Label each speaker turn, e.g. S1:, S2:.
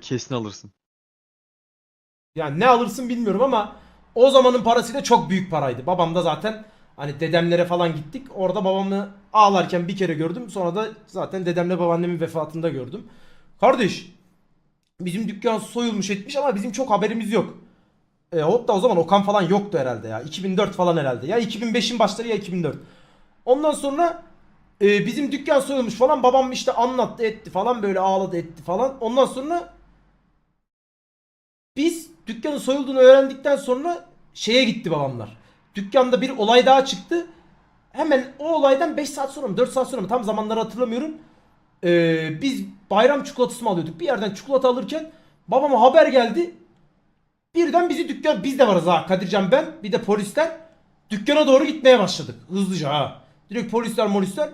S1: Kesin alırsın.
S2: Yani ne alırsın bilmiyorum ama o zamanın parasıyla çok büyük paraydı. Babam da zaten hani dedemlere falan gittik. Orada babamı ağlarken bir kere gördüm. Sonra da zaten dedemle babaannemin vefatında gördüm. Kardeş bizim dükkan soyulmuş etmiş ama bizim çok haberimiz yok. E, hatta o zaman Okan falan yoktu herhalde ya. 2004 falan herhalde. Ya 2005'in başları ya 2004. Ondan sonra e, bizim dükkan soyulmuş falan. Babam işte anlattı etti falan böyle ağladı etti falan. Ondan sonra biz dükkanın soyulduğunu öğrendikten sonra şeye gitti babamlar. Dükkanda bir olay daha çıktı. Hemen o olaydan 5 saat sonra mı 4 saat sonra mı tam zamanları hatırlamıyorum. Ee, biz bayram çikolatası mı alıyorduk? Bir yerden çikolata alırken babama haber geldi. Birden bizi dükkan biz de varız ha Kadircan ben bir de polisler dükkana doğru gitmeye başladık hızlıca ha. Direkt polisler polisler